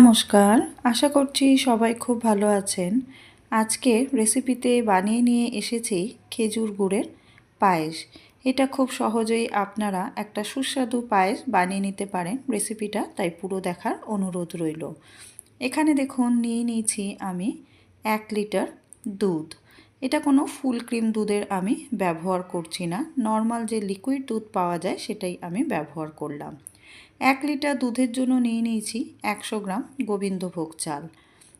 নমস্কার। আশা করছি সবাই খুব ভালো আছেন। আজকে রেসিপিতে বানিয়ে নিয়ে এসেছি খেজুর গুড়ের পায়েস। এটা খুব সহজেই আপনারা একটা সুস্বাদু পায়েস বানিয়ে নিতে পারেন রেসিপিটা, তাই পুরো দেখার অনুরোধ রইল। এখানে দেখুন, নিয়ে নিয়েছি আমি এক লিটার দুধ। এটা কোনো ফুল ক্রিম দুধের আমি ব্যবহার করছি না। নর্মাল যে লিকুইড দুধ পাওয়া যায়, সেটাই আমি ব্যবহার করলাম। এক লিটার দুধের জন্য নিয়ে নিয়েছি একশো গ্রাম গোবিন্দভোগ চাল।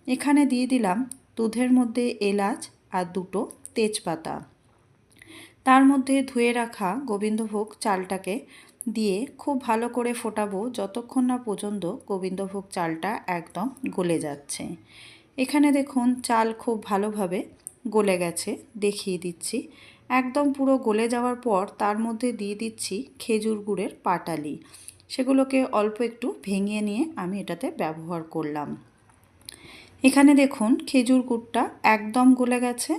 এখানে দিয়ে দিলাম দুধের মধ্যে এলাচ আর দুটো তেজপাতা। তার মধ্যে ধুয়ে রাখা গোবিন্দভোগ চালটাকে দিয়ে খুব ভালো করে ফোটাবো যতক্ষণ না পর্যন্ত গোবিন্দভোগ চালটা একদম গলে যাচ্ছে। এখানে দেখুন চাল খুব ভালোভাবে গলে গেছে, দেখিয়ে দিচ্ছি। একদম পুরো গলে যাওয়ার পর তার মধ্যে দিয়ে দিচ্ছি খেজুর গুড়ের পাটালি। সেগুলোকে অল্প একটু ভেঙে নিয়ে আমি এটাতে ব্যবহার করলাম। এখানে দেখুন, খেজুর গুড়টা একদম গলে গেছে,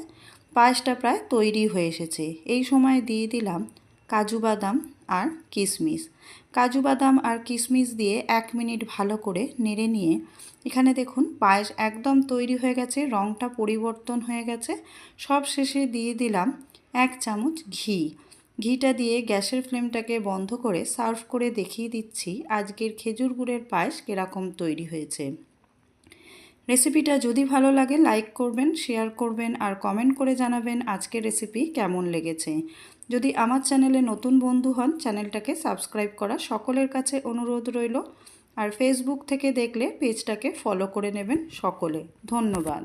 পায়েসটা প্রায় তৈরি হয়ে এসেছে। এই সময় দিয়ে দিলাম কাজু বাদাম আর কিশমিশ। কাজু বাদাম আর কিশমিশ দিয়ে এক মিনিট ভালো করে নেড়ে নিয়ে, এখানে দেখুন পায়েস একদম তৈরি হয়ে গেছে রঙটা পরিবর্তন হয়ে গেছে। সব শেষে দিয়ে দিলাম এক চামচ ঘি। ঘিটা দিয়ে গ্যাসের ফ্লেমটাকে বন্ধ করে সার্ভ করে দেখিয়ে দিচ্ছি আজকের খেজুর গুড়ের পায়েস কীরকম তৈরি হয়েছে। রেসিপিটা যদি ভালো লাগে, লাইক করবেন, শেয়ার করবেন আর কমেন্ট করে জানাবেন আজকের রেসিপি কেমন লেগেছে। যদি আমার চ্যানেলে নতুন বন্ধু হন, চ্যানেলটাকে সাবস্ক্রাইব করা সকলের কাছে অনুরোধ রইল। আর ফেসবুক থেকে দেখলে পেজটাকে ফলো করে নেবেন সকলে। ধন্যবাদ।